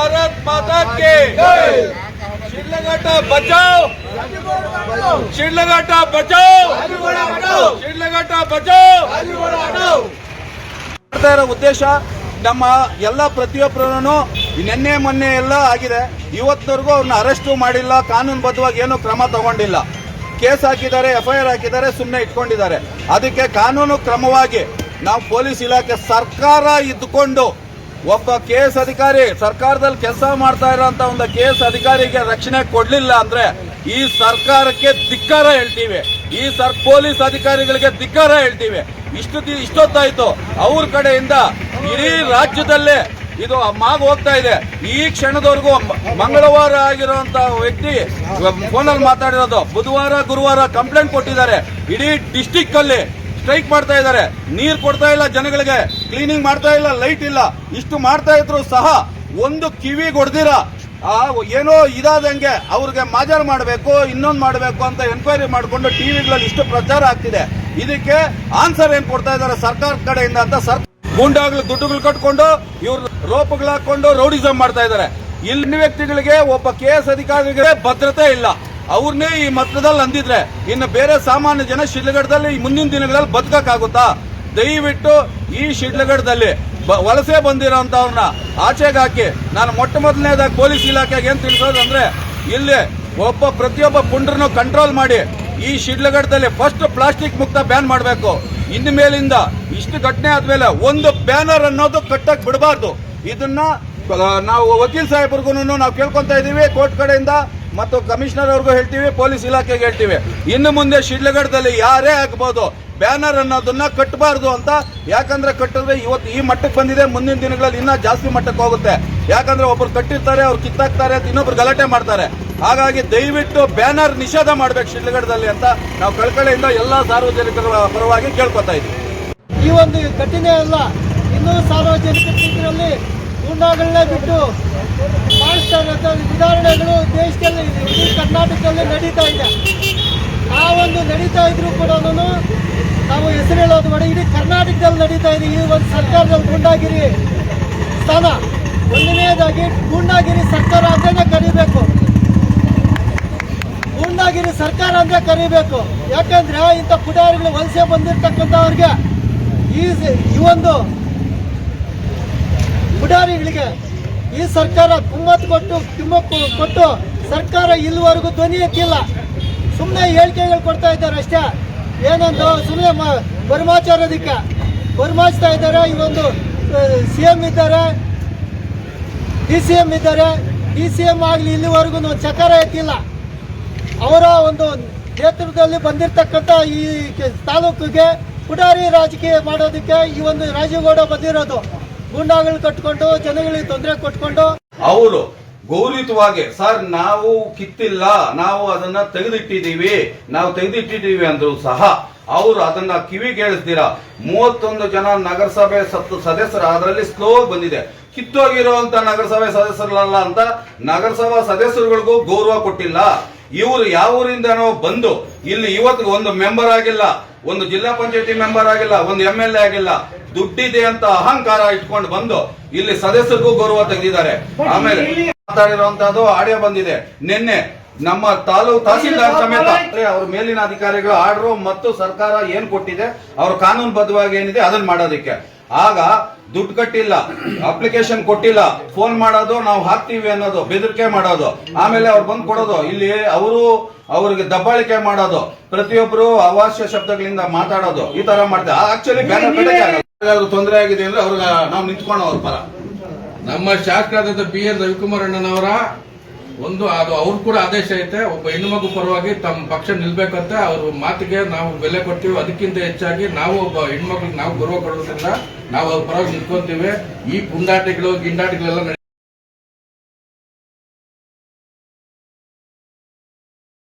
ಭಾರತ್ ಮಾತಾ K Sidlaghatta ಬಚಾವ್. ಶಿಡ್ಲಘಟ್ಟ ಬಚಾವ್. ಶಿಡ್ಲಘಟ್ಟ ಬಚಾವ್. ಮಾಡ್ತಾ ಇರೋ ಉದ್ದೇಶ ನಮ್ಮ ಎಲ್ಲ ಪ್ರತಿಯೊಬ್ಬರನ್ನು ನಿನ್ನೆ ಮೊನ್ನೆ ಎಲ್ಲ ಆಗಿದೆ. ಇವತ್ತವರೆಗೂ ಅವ್ರನ್ನ ಅರೆಸ್ಟು ಮಾಡಿಲ್ಲ, ಕಾನೂನುಬದ್ಧವಾಗಿ ಏನು ಕ್ರಮ ತಗೊಂಡಿಲ್ಲ. ಕೇಸ್ ಹಾಕಿದ್ದಾರೆ, ಎಫ್ಐಆರ್ ಹಾಕಿದ್ದಾರೆ ಸುಮ್ಮನೆ ಇಟ್ಕೊಂಡಿದ್ದಾರೆ. ಅದಕ್ಕೆ ಕಾನೂನು ಕ್ರಮವಾಗಿ ನಾವು ಪೊಲೀಸ್ ಇಲಾಖೆ ಸರ್ಕಾರ ಇದ್ದುಕೊಂಡು ಒಬ್ಬ ಕೆ ಎಸ್ ಅಧಿಕಾರಿ ಸರ್ಕಾರದಲ್ಲಿ ಕೆಲಸ ಮಾಡ್ತಾ ಇರೋಂಥ ಒಂದು ಕೆ ಎಸ್ ಅಧಿಕಾರಿಗೆ ರಕ್ಷಣೆ ಕೊಡ್ಲಿಲ್ಲ ಅಂದ್ರೆ ಈ ಸರ್ಕಾರಕ್ಕೆ ಧಿಕ್ಕಾರ ಹೇಳ್ತೀವಿ. ಈ ಸರ್ ಪೊಲೀಸ್ ಅಧಿಕಾರಿಗಳಿಗೆ ಧಿಕ್ಕಾರ ಹೇಳ್ತೀವಿ. ಇಷ್ಟು ಇಷ್ಟೊತ್ತಾಯಿತು. ಅವ್ರ ಕಡೆಯಿಂದ ಇಡೀ ರಾಜ್ಯದಲ್ಲೇ ಇದು ಮಾಗ್ ಹೋಗ್ತಾ ಇದೆ. ಈ ಕ್ಷಣದವರೆಗೂ ಮಂಗಳವಾರ ಆಗಿರುವಂತ ವ್ಯಕ್ತಿ ಫೋನಲ್ಲಿ ಮಾತಾಡಿರೋದು. ಬುಧವಾರ, ಗುರುವಾರ ಕಂಪ್ಲೇಂಟ್ ಕೊಟ್ಟಿದ್ದಾರೆ. ಇಡೀ ಡಿಸ್ಟಿಕ್ ಅಲ್ಲಿ ಸ್ಟ್ರೈಕ್ ಮಾಡ್ತಾ ಇದ್ದಾರೆ. ನೀರ್ ಕೊಡ್ತಾ ಇಲ್ಲ ಜನಗಳಿಗೆ. ಕ್ಲೀನಿಂಗ್ ಮಾಡ್ತಾ ಇಲ್ಲ ಲೈಟ್ ಇಲ್ಲ. ಇಷ್ಟು ಮಾಡ್ತಾ ಇದ್ರು ಸಹ ಒಂದು ಕಿವಿ ಹೊಡೆದಿರ? ಆ, ಏನೋ ಇದಾದಂಗೆ ಅವ್ರಿಗೆ ಮಾಜರ್ ಮಾಡಬೇಕು, ಇನ್ನೊಂದು ಮಾಡಬೇಕು ಅಂತ ಎನ್ಕ್ವೈರಿ ಮಾಡಿಕೊಂಡು ಟಿವಿಗಳಲ್ಲಿ ಇಷ್ಟು ಪ್ರಚಾರ ಆಗ್ತಿದೆ. ಇದಕ್ಕೆ ಆನ್ಸರ್ ಏನ್ ಕೊಡ್ತಾ ಇದ್ದಾರೆ ಸರ್ಕಾರ ಕಡೆಯಿಂದ ಅಂತ ಸರ್ ಗುಂಡಾಗ್ಲು ದುಡ್ಡುಗಳು ಕಟ್ಕೊಂಡು ಇವ್ರ ರೋಪಗಳು ಹಾಕೊಂಡು ರೌಡಿಸಮ್ ಮಾಡ್ತಾ ಇದ್ದಾರೆ. ಇಲ್ಲಿ ವ್ಯಕ್ತಿಗಳಿಗೆ ಒಬ್ಬ ಕೆ ಎಸ್ ಅಧಿಕಾರಿಗಳೇ ಭದ್ರತೆ ಇಲ್ಲ. ಅವ್ರನ್ನೇ ಈ ಮತದಲ್ಲಿ ಅಂದಿದ್ರೆ ಇನ್ನು ಬೇರೆ ಸಾಮಾನ್ಯ ಜನ ಶಿಲ್ಗಡದಲ್ಲಿ ಮುಂದಿನ ದಿನಗಳಲ್ಲಿ ಬದುಕಕ್ಕಾಗುತ್ತಾ? ದಯವಿಟ್ಟು ಈ ಶಿಡ್ಲಘಟ್ಟದಲ್ಲಿ ಬ- ವಲಸೆ ಬಂದಿರೋಂಥವ್ರನ್ನ ಆಚೆಗೆ ಹಾಕಿ ನಾನು ಮೊಟ್ಟ ಮೊದಲನೇದಾಗಿ ಪೊಲೀಸ್ ಇಲಾಖೆಗೆ ಏನು ತಿಳಿಸೋದು ಅಂದರೆ ಇಲ್ಲಿ ಒಬ್ಬ ಪ್ರತಿಯೊಬ್ಬ ಪುಂಡ್ರನ್ನು ಕಂಟ್ರೋಲ್ ಮಾಡಿ ಈ ಶಿಡ್ಲಘಟ್ಟದಲ್ಲಿ ಫಸ್ಟ್ ಪ್ಲಾಸ್ಟಿಕ್ ಮುಕ್ತ ಬ್ಯಾನ್ ಮಾಡಬೇಕು. ಇನ್ನು ಮೇಲಿಂದ ಇಷ್ಟು ಘಟನೆ ಆದ್ಮೇಲೆ ಒಂದು ಬ್ಯಾನರ್ ಅನ್ನೋದು ಕಟ್ಟಕ್ಕೆ ಬಿಡಬಾರ್ದು. ಇದನ್ನ ನಾವು ವಕೀಲ್ ಸಾಹೇಬ್ರಿಗೂ ನಾವು ಕೇಳ್ಕೊತಾ ಇದ್ದೀವಿ ಕೋರ್ಟ್ ಕಡೆಯಿಂದ ಮತ್ತು ಕಮಿಷನರ್ ಅವ್ರಿಗೂ ಹೇಳ್ತೀವಿ, ಪೊಲೀಸ್ ಇಲಾಖೆಗೆ ಹೇಳ್ತೀವಿ. ಇನ್ನು ಮುಂದೆ ಶಿಡ್ಲಘಟ್ಟದಲ್ಲಿ ಯಾರೇ ಆಗ್ಬೋದು, ಬ್ಯಾನರ್ ಅನ್ನೋದನ್ನ ಕಟ್ಟಬಾರ್ದು ಅಂತ. ಯಾಕಂದ್ರೆ ಕಟ್ಟಿದ್ರೆ ಇವತ್ತು ಈ ಮಟ್ಟಕ್ಕೆ ಬಂದಿದೆ, ಮುಂದಿನ ದಿನಗಳಲ್ಲಿ ಇನ್ನೂ ಜಾಸ್ತಿ ಮಟ್ಟಕ್ಕೆ ಹೋಗುತ್ತೆ. ಯಾಕಂದ್ರೆ ಒಬ್ರು ಕಟ್ಟಿರ್ತಾರೆ, ಅವ್ರು ಕಿತ್ತಾಕ್ತಾರೆ ಅಂತ ಇನ್ನೊಬ್ರು ಗಲಾಟೆ ಮಾಡ್ತಾರೆ. ಹಾಗಾಗಿ ದಯವಿಟ್ಟು ಬ್ಯಾನರ್ ನಿಷೇಧ ಮಾಡ್ಬೇಕು ಶಿಡ್ಲಘಟ್ಟದಲ್ಲಿ ಅಂತ ನಾವು ಕಳ್ಕಳೆಯಿಂದ ಎಲ್ಲ ಸಾರ್ವಜನಿಕರ ಪರವಾಗಿ ಕೇಳ್ಕೊತಾ ಇದ್ದೀವಿ. ಈ ಒಂದು ಘಟನೆ ಅಲ್ಲ, ಇನ್ನೂ ಸಾರ್ವಜನಿಕ ಗೂಂಡಾಗಳನ್ನೇ ಬಿಟ್ಟು ಮಾಡಿಸ್ತಾ ಇರೋಂಥ ಉದಾಹರಣೆಗಳು ದೇಶದಲ್ಲಿ ಇಡೀ ಕರ್ನಾಟಕದಲ್ಲಿ ನಡೀತಾ ಇದೆ. ಆ ಒಂದು ನಡೀತಾ ಇದ್ರು ಕೂಡ ನಾವು ಹೆಸರು ಹೇಳೋದು ಬೇಡ. ಇಡೀ ಕರ್ನಾಟಕದಲ್ಲಿ ನಡೀತಾ ಇದೆ. ಈ ಒಂದು ಸರ್ಕಾರದಲ್ಲಿ ಗುಂಡಾಗಿರಿ ಸ್ಥಾನ. ಒಂದನೇದಾಗಿ ಗೂಂಡಾಗಿರಿ ಸರ್ಕಾರ ಅಂತಲೇ ಕರಿಬೇಕು. ಗೂಂಡಾಗಿರಿ ಸರ್ಕಾರ ಅಂತ ಕರಿಬೇಕು. ಯಾಕಂದ್ರೆ ಇಂಥ ಪುಡಾರಿಗಳು ವಲಸೆ ಬಂದಿರತಕ್ಕಂಥವ್ರಿಗೆ ಈ ಈ ಒಂದು ಪುಡಾರಿಗಳಿಗೆ ಈ ಸರ್ಕಾರ ಕುಮ್ಮತ್ತು ಕೊಟ್ಟು ಕುಮ್ಮಕ್ಕು ಕೊಟ್ಟು ಸರ್ಕಾರ ಇಲ್ಲಿವರೆಗೂ ಧ್ವನಿ ಎತ್ತಿಲ್ಲ. ಸುಮ್ಮನೆ ಹೇಳಿಕೆಗಳು ಕೊಡ್ತಾ ಇದ್ದಾರೆ ಅಷ್ಟೇ. ಏನಂದು ಸುಮ್ಮನೆ ಬರ್ಮಾಚಾರೋದಕ್ಕೆ ಬರ್ಮಾಚ್ತಾ ಇದ್ದಾರೆ. ಇವೊಂದು ಸಿ ಎಂ ಇದ್ದಾರೆ. ಡಿ ಸಿ ಎಂ ಇದ್ದಾರೆ. ಡಿ ಸಿ ಎಂ ಆಗಲಿ ಇಲ್ಲಿವರೆಗೂ ಒಂದು ಚಕಾರ ಎತ್ತಿಲ್ಲ. ಅವರ ಒಂದು ನೇತೃತ್ವದಲ್ಲಿ ಬಂದಿರತಕ್ಕಂಥ ಈ ತಾಲೂಕಿಗೆ ಪುಡಾರಿ ರಾಜಕೀಯ ಮಾಡೋದಕ್ಕೆ ಈ ಒಂದು ರಾಜೀವ್ಗೌಡ ಬಂದಿರೋದು. ಗೂಂಡಾಗಳು ಕಟ್ಕೊಂಡು, ಜನಗಳಿಗೆ ತೊಂದರೆ ಕೊಟ್ಕೊಂಡು. ಅವರು ಗೌರವಿತವಾಗಿ ಸರ್, ನಾವು ಕಿತ್ತಿಲ್ಲ, ನಾವು ಅದನ್ನ ತೆಗೆದಿಟ್ಟಿದ್ದೀವಿ, ನಾವು ತೆಗೆದಿಟ್ಟಿದ್ದೀವಿ ಅಂದ್ರು ಸಹ ಅವರು ಅದನ್ನ ಕಿವಿ ಕೇಳಿಸ್ತೀರಾ ಮೂವತ್ತೊಂದು ಜನ ನಗರಸಭೆ ಸದಸ್ಯರ, ಅದರಲ್ಲಿ ಸ್ಲೋ ಬಂದಿದೆ. ಕಿತ್ತೋಗಿರುವಂತ ನಗರಸಭೆ ಸದಸ್ಯರಲ್ಲ ಅಂತ ನಗರಸಭಾ ಸದಸ್ಯರುಗಳಿಗೂ ಗೌರವ ಕೊಟ್ಟಿಲ್ಲ. ಇವರು ಯಾವ ಊರಿಂದನೋ ಬಂದು, ಇಲ್ಲಿ ಇವತ್ತು ಒಂದು ಮೆಂಬರ್ ಆಗಿಲ್ಲ, ಒಂದು ಜಿಲ್ಲಾ ಪಂಚಾಯತಿ ಮೆಂಬರ್ ಆಗಿಲ್ಲ, ಒಂದು ಎ ಆಗಿಲ್ಲ ದುಡ್ಡಿದೆ ಅಂತ ಅಹಂಕಾರ ಇಟ್ಕೊಂಡು ಬಂದು ಇಲ್ಲಿ ಸದಸ್ಯರಿಗೂ ಗೌರವ ತೆಗೆದಿದ್ದಾರೆ. ಆಮೇಲೆ ಮಾತಾಡಿರುವಂತಹದ್ದು ಆಡಿಯೋ ಬಂದಿದೆ. ನಿನ್ನೆ ನಮ್ಮ ತಾಲೂಕು ತಹಸೀಲ್ದಾರ್ ಸಮೇತ ಅವ್ರ ಮೇಲಿನ ಅಧಿಕಾರಿಗಳು ಆರ್ಡರ್ ಮತ್ತು ಸರ್ಕಾರ ಏನ್ ಕೊಟ್ಟಿದೆ ಅವ್ರ ಕಾನೂನು ಬದ್ಧವಾಗಿ ಏನಿದೆ ಅದನ್ನ ಮಾಡೋದಕ್ಕೆ. ಆಗ ದುಡ್ಡು ಕಟ್ಟಿಲ್ಲ ಅಪ್ಲಿಕೇಶನ್ ಕೊಟ್ಟಿಲ್ಲ ಫೋನ್ ಮಾಡೋದು ನಾವು ಹಾಕ್ತೀವಿ ಅನ್ನೋದು ಬೆದರಿಕೆ ಮಾಡೋದು. ಆಮೇಲೆ ಅವ್ರು ಬಂದು ಕೊಡೋದು. ಇಲ್ಲಿ ಅವರು ಅವ್ರಿಗೆ ದಬ್ಬಾಳಿಕೆ ಮಾಡೋದು. ಪ್ರತಿಯೊಬ್ಬರು ಅವಾಸ್ಯ ಶಬ್ದಗಳಿಂದ ಮಾತಾಡೋದು. ಈ ತರ ಮಾಡ್ತಾರೆ ಆಕ್ಚುಲಿ ತೊಂದರೆ ಆಗಿದೆ ಅಂದ್ರೆ ಅವ್ರಿಗೆ ನಾವು ನಿಂತ್ಕೊಂಡು ಅವ್ರ ಪರ. ನಮ್ಮ ಶಾಸಕ ಬಿ ಎನ್ ರವಿಕುಮಾರ್ ಅಣ್ಣನವರ ಒಂದು ಅದು ಅವ್ರು ಕೂಡ ಆದೇಶ ಐತೆ. ಒಬ್ಬ ಹೆಣ್ಣುಮಗು ಪರವಾಗಿ ತಮ್ಮ ಪಕ್ಷ ನಿಲ್ಬೇಕಂತ ಅವ್ರ ಮಾತಿಗೆ ನಾವು ಬೆಲೆ ಕೊಡ್ತೀವಿ. ಅದಕ್ಕಿಂತ ಹೆಚ್ಚಾಗಿ ನಾವು ಒಬ್ಬ ಹೆಣ್ಮಕ್ಳಿಗೆ ನಾವು ಗೌರವ ಕೊಡೋದ್ರಿಂದ ನಾವು ಅವ್ರ ಪರವಾಗಿ ನಿಂತ್ಕೊಂತೀವಿ. ಈ ಪುಂಡಾಟಿಗಳು, ಗಿಂಡಾಟಿಗಳೆಲ್ಲ